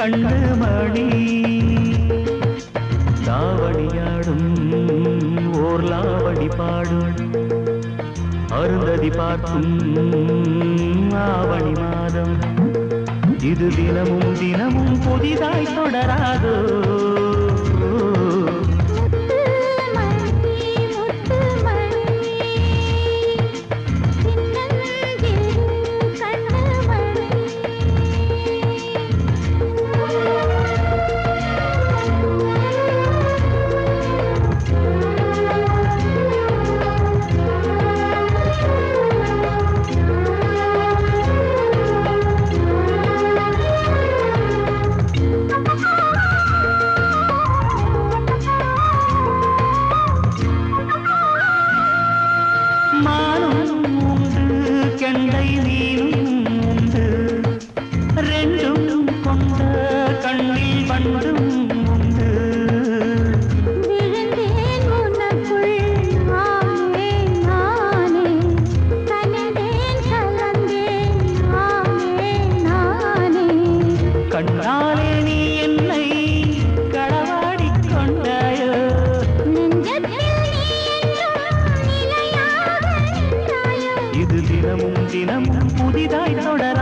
கண்ணு மணி தாவணியாடும் ஓர் லாவணி பாடும் அருந்ததி பார்க்கும் ஆவணி மாதம். இது தினமும் தினமும் புதிதாய் தொடராதோ? தினமும் புதிதாய் தொடர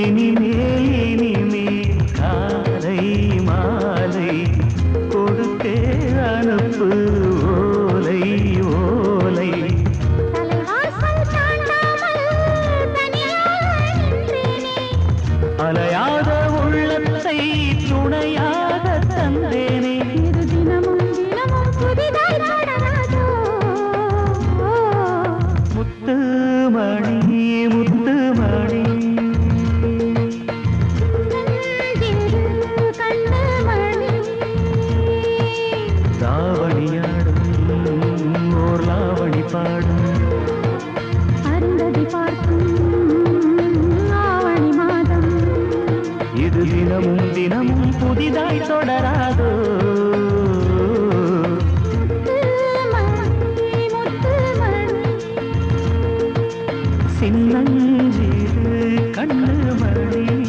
இனிமேல் இனிமேல் காலை மாலை கொடுத்தே அனுப்பு ஓலை ஓலை. அலையாத உள்ளத்தை துணையாக தந்தேனே. தொட்டிதாய் தொடராதோ சின்னஞ்சிறு கண்ணு மணி